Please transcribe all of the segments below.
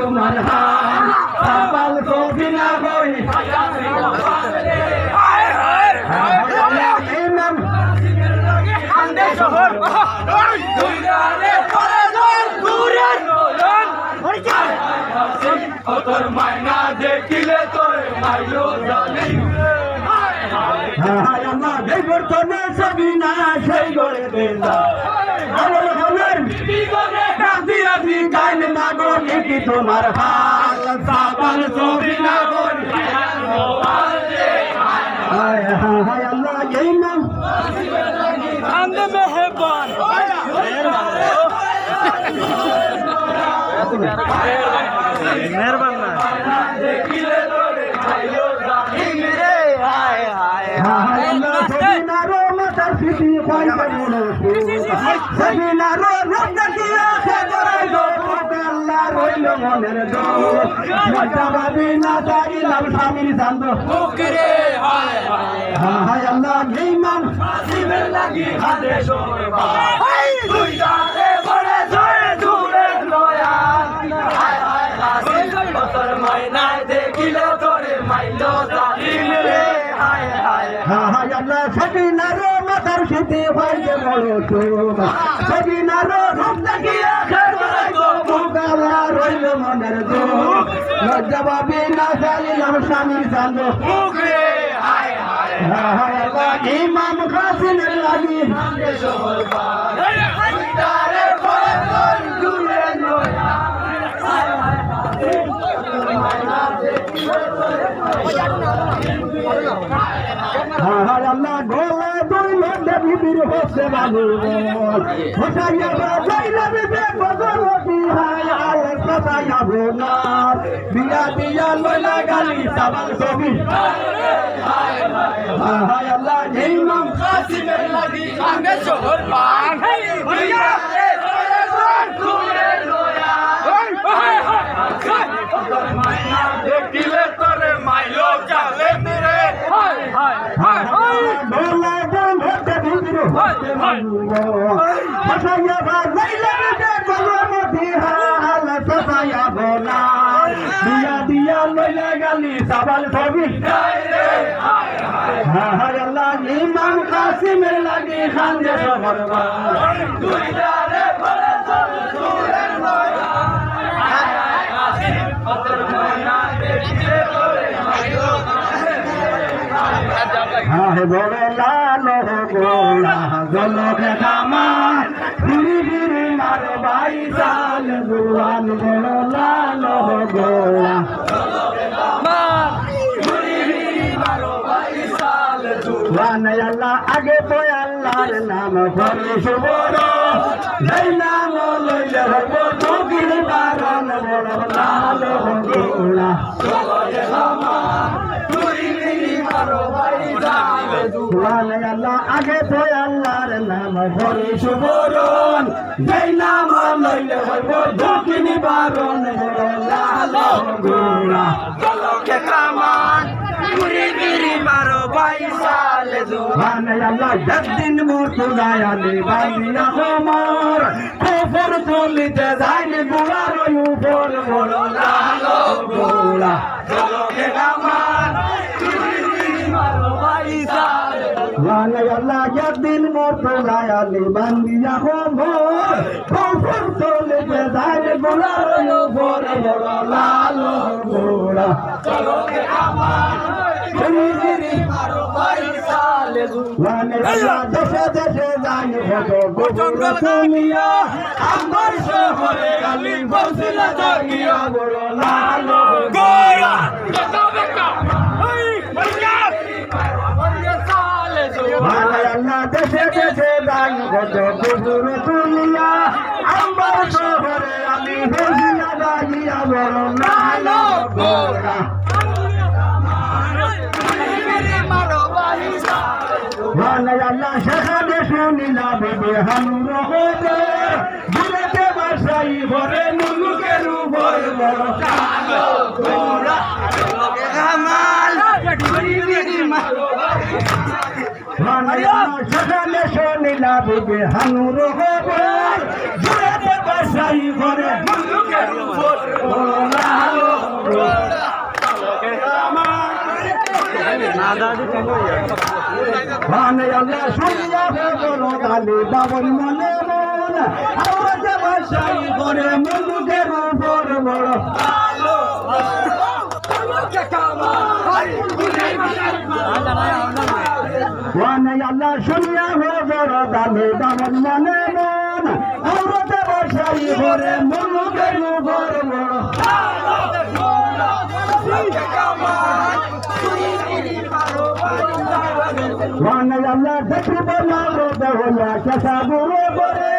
তোমার হাল সাবাল কবি না তোর দেখিলে তোর মাইলো জানি হায় আল্লাহ যেই বর্তনে সবই না সেই গড়ে দেলা আমার হলেন রাতি রাতি গাইল না গো কি তোমার না হায় হায় আল্লাহ আন্দে মেহরবান। না। দেখিলে তোরে জানি রে হায়। হায় পিটি মনে রইল মনের দো মজা ভাবি না চাইলাম স্বামীর চান্দ। বুকরে হায় হায়। হায় আল্লাহ ইমাম আসিবের লাগি হাতে সরবা তুই জানে বড়ে জয় দূরে নয়া হায় হায় হাসি তোর মাইনা দেখিলে তোরে মাইলো জানি রে। হায় হায়। হায় আল্লাহ সবিনারো মাতার পিটি পাইবে বড় তো সবিনারো রক্ত দিয়া আল্লাহ রইল মনের দো মজা ভাবি না হায় হায় হায় ইমাম কাসিমের লাগি হাতে সরবা তুই জানে বড়ে জয় দূরে নয়া হায় হায় হাসি তোর মাইনা দেখিলে তোরে হায় আল্লাহ গোলা দুই বিরহ হচ্ছে বাবু হোসাইয়া বিয়া লইলা গালি সাবাল হায় আল্লাহ ইমাম কাসিমের লাগি। শহর পান জানে বড়ে জয় দূরে নয়া মাইনা দেখিলে তোরে মাইলো যাবে রে হায় হায় হায় গোলা দুই মধ্যে বিবির হচ্ছে বাবু হোসাইয়া যাইলে বিবে বদলতি হায় আল্লাহ কথাইয়া বোনার বিয়া দিয়া লইলা গালি সাবাল ছবি হায় আল্লাহ, ইমাম লাগি হায় হায় মাইনা দেখিলে তোরে মাইলো হায় লাল গোলা ওয়ান আল্লাহ আগে তো আল্লাহর নাম করে সুবর যেই নাম লইলে হব তোকির বারণ বড় আগে তো আল্লাহর নাম করে সুবরণ যেই নাম লইলে হব দক্ষিণী বারণ বড় লাল গোলা চলকে কামান? বাইসালে মানে আল্লাহ একদিন মতো গায়ালে বাঁধিয়া তোমার খবর চলিতে যাইলে গোড়ার উপর বড় লালো গোড়া চলকে কামান ঘুরি ঘুরি মারো বাইসালে মানে আল্লাহ একদিন মতো গায়ালে বাঁধিয়া খবর দেশে দেশে যাই হতো গোবর তুমিয়া আমার শহরে আলি বসিলা জাগিয়া বড় লালো গোরা মানে দেশে দেশে যাই হতো গোবর তুমিয়া আমার শহরে আলি বসিলা জাগিয়া বড় লালো গোরা মারো বাইসালে দু মানে আল্লাহ সেখানে শুনিলা বেবে হানুর হতে দূরেতে বাসাই ভরে নুনুকের উপর সেখানে শোনিলা হানুর হবে জুড়েতে বাসাই ঘরে মুলুকের উপর মানে আল্লাহ শুনিয়া দালি বাবন মনে মন আওয়াজ বাসাই করে মুলুকের উপর বড় আল্লাহ শুনিয়া বড় দালি বাবন মনে বাসাই করে মুলুকের উপর আল্লাহ দেখিব না রোদ হইয়া কেসা বুড়ো করে।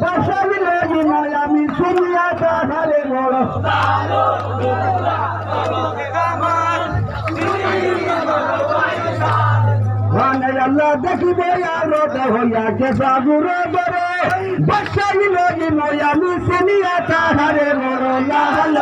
বাসাই লাগি নয়, আমি শুনিয়া তাহারে বড়। মানে আল্লাহ দেখিব রোদ হইয়া কেসা বুড়ো করে। বাসাই লাগি নয়, আমি শুনিয়া তাহারে বড়। লাল